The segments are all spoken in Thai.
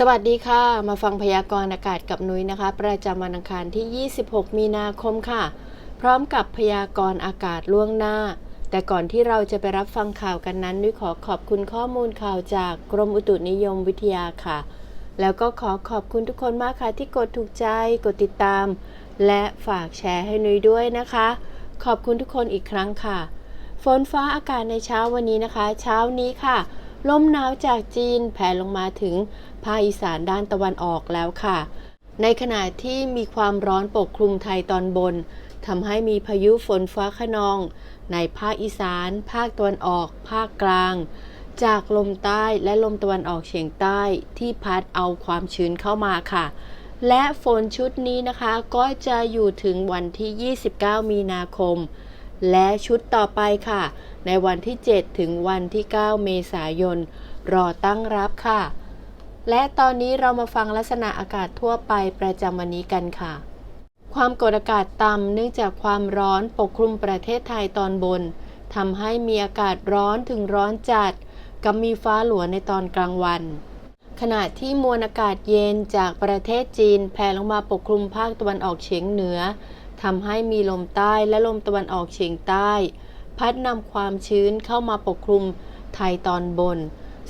สวัสดีค่ะ มาฟังพยากรณ์อากาศกับนุ้ยนะคะ ประจำวันอังคารที่ 26 มีนาคมค่ะ พร้อมกับพยากรณ์อากาศล่วงหน้า แต่ก่อนที่เราจะไปรับฟังข่าวกันนั้น นุ้ยขอขอบคุณข้อมูลข่าวจากกรมอุตุนิยมวิทยาค่ะ แล้วก็ขอขอบคุณทุกคนมากค่ะที่กดถูกใจ กดติดตาม และฝากแชร์ให้นุ้ยด้วยนะคะ ขอบคุณทุกคนอีกครั้งค่ะ ฝนฟ้าอากาศในเช้าวันนี้นะคะ เช้านี้ค่ะ ลมหนาวจากจีนแผ่ลงมาถึงภาคอีสานด้านตะวันออกแล้วค่ะ ในขณะที่มีความร้อนปกคลุมไทยตอนบนทำให้มีพายุฝนฟ้าขนอง ในภาคอีสาน ภาคตะวันออก ภาคกลาง จากลมใต้และลมตะวันออกเฉียงใต้ที่พัดเอาความชื้นเข้ามาค่ะ และฝนชุดนี้นะคะก็จะอยู่ถึงวันที่ 29 มีนาคม และชุดต่อไปค่ะ ในวันที่ 7 ถึงวันที่ 9 เมษายน รอตั้งรับค่ะ และตอนนี้เรามาฟังลักษณะอากาศทั่วไปประจำวันนี้กันค่ะ ความกดอากาศต่ำเนื่องจากความร้อนปกคลุมประเทศไทยตอนบนทำให้มีอากาศร้อนถึงร้อนจัดกับมีฟ้าหลวในตอนกลางวัน ขณะที่มวลอากาศเย็นจากประเทศจีนแผ่ลงมาปกคลุมภาคตะวันออกเฉียงเหนือ ทำให้มีลมใต้และลมตะวันออกเฉียงใต้ พัดนำความชื้นเข้ามาปกคลุมไทยตอนบน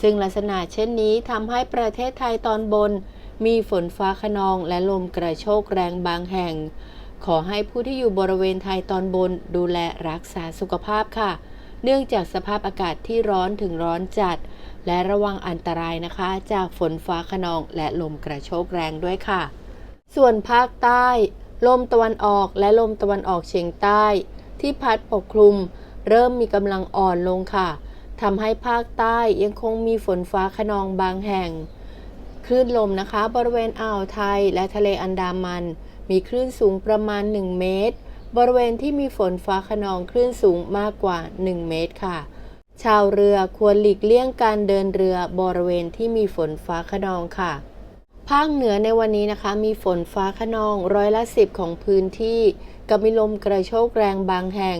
ซึ่งลักษณะเช่นนี้ทำให้ประเทศไทยตอนบน มีฝนฟ้าขนองและลมกระโชกแรงบางแห่ง ขอให้ผู้ที่อยู่บริเวณไทยตอนบนดูแลรักษาสุขภาพค่ะ เนื่องจากสภาพอากาศที่ร้อนถึงร้อนจัด และระวังอันตรายนะคะ จากฝนฟ้าขนองและลมกระโชกแรงด้วยค่ะ ส่วนภาคใต้ ลมตะวันออกและลมตะวันออกเฉียงใต้ ที่พัดปกคลุม เริ่มมีกำลังอ่อนลงค่ะทำให้ภาคใต้ยังคงมีฝนฟ้าขนองบางแห่ง คลื่นลมนะคะ บริเวณอ่าวไทยและทะเลอันดามัน มีคลื่นสูงประมาณ 1 เมตร บริเวณที่มีฝนฟ้าขนองคลื่นสูงมากกว่า 1 เมตรค่ะ ชาวเรือควรหลีกเลี่ยงการเดินเรือบริเวณที่มีฝนฟ้าขนองค่ะ ภาคเหนือในวันนี้นะคะ มีฝนฟ้าขนองร้อยละสิบของพื้นที่กับมีลมกระโชกแรงบางแห่ง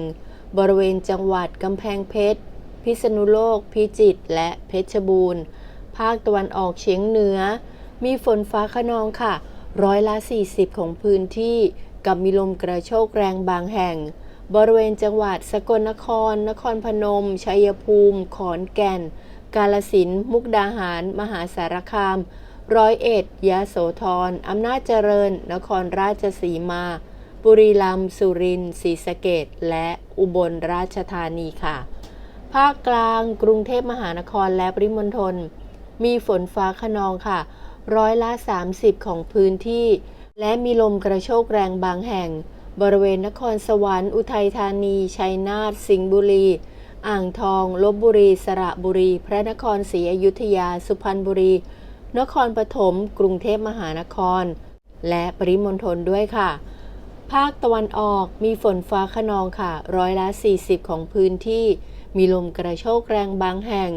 บริเวณจังหวัดกำแพงเพชร พิษณุโลก พิจิตรและเพชรบูรณ์ ภาคตะวันออกเฉียงเหนือ มีฝนฟ้าขนองค่ะ ร้อยละ 40 ของพื้นที่กับมีลมกระโชกแรงบางแห่ง บริเวณจังหวัดสกลนคร นครพนม ชัยภูมิ ขอนแก่น กาลสิน มุกดาหาร มหาสารคาม ร้อยเอ็ดยะโสธรอำนาจเจริญ นครราชสีมา บุรีรัมย์สุรินทร์ศรีสะเกดและอุบลราชธานีค่ะ ภาคกลางกรุงเทพมหานครและปริมณฑลมีฝนฟ้าขนองค่ะ ร้อยละ 30 ของพื้นที่ และมีลมกระโชกแรงบางแห่ง บริเวณนครสวรรค์อุทัยธานี ชัยนาท สิงห์บุรี อ่างทอง ลบบุรี สระบุรี พระนครศรีอยุธยา สุพรรณบุรี นครปฐมกรุงเทพมหานคร และปริมณฑลด้วยค่ะ ภาคตะวันออกมีฝนฟ้าขนองค่ะ ร้อยละ 40 ของพื้นที่ มีลมกระโชกแรงบางแห่ง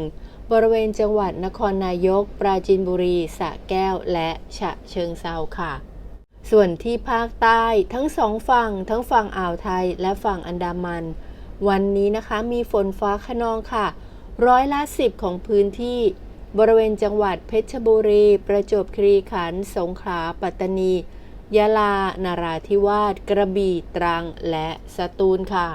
บริเวณจังหวัดนครนายก ปราจีนบุรีสระแก้ว และฉะเชิงเซาค่ะส่วนที่ภาคใต้ทั้งสองฝั่ง ทั้งฝั่งอ่าวไทยและฝั่งอันดามัน วันนี้นะคะมีฝนฟ้าขนองค่ะ ร้อยละสิบของพื้นที่ บริเวณจังหวัดเพชรบุรี ประจวบคีรีขันธ์สงขลา ปัตตานี ยะลา นาราธิวาส กระบี่ ตรัง และสตูลค่ะ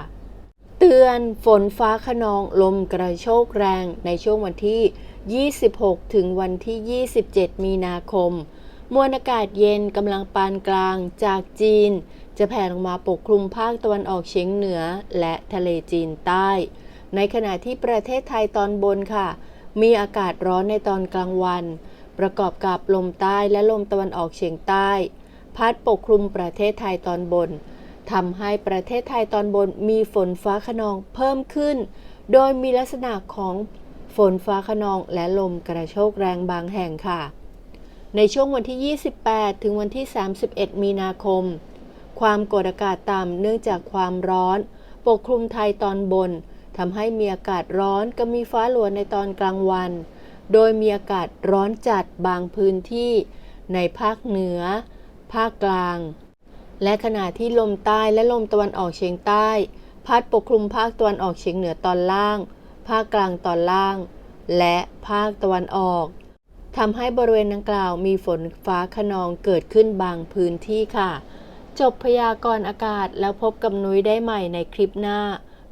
เตือนฝนฟ้าขนองลมกระโชกแรงในช่วงวันที่ 26 ถึงวันที่ 27 มีนาคม มวลอากาศเย็นกำลังปานกลางจากจีน จะแผ่ลงมาปกคลุมภาคตะวันออกเฉียงเหนือและทะเลจีนใต้ ในขณะที่ประเทศไทยตอนบนค่ะ มีอากาศร้อนในตอนกลางวัน ประกอบกับลมใต้และลมตะวันออกเฉียงใต้ พัดปกคลุมประเทศไทยตอนบนทำให้ประเทศไทยตอนบนมีฝนฟ้าขนองเพิ่มขึ้น โดยมีลักษณะของฝนฟ้าขนองและลมกระโชกแรงบางแห่งค่ะ ในช่วงวันที่ 28 ถึงวันที่ 31 มีนาคม ความกดอากาศต่ำเนื่องจากความร้อน ปกคลุมไทยตอนบน ทำให้มีอากาศร้อนกับมีฟ้าหลวในตอนกลางวัน โดยมีอากาศร้อนจัดบางพื้นที่ ในภาคเหนือ ภาคกลาง และขณะที่ลมใต้และลมตะวันออกเฉียงใต้ พัดปกคลุมภาคตะวันออกเฉียงเหนือตอนล่าง ภาคกลางตอนล่าง และภาคตะวันออกทำให้บริเวณดังกล่าวมีฝนฟ้าขนองเกิดขึ้นบางพื้นที่ค่ะ จบพยากรณ์อากาศแล้วพบกับนุ้ยได้ใหม่ในคลิปหน้า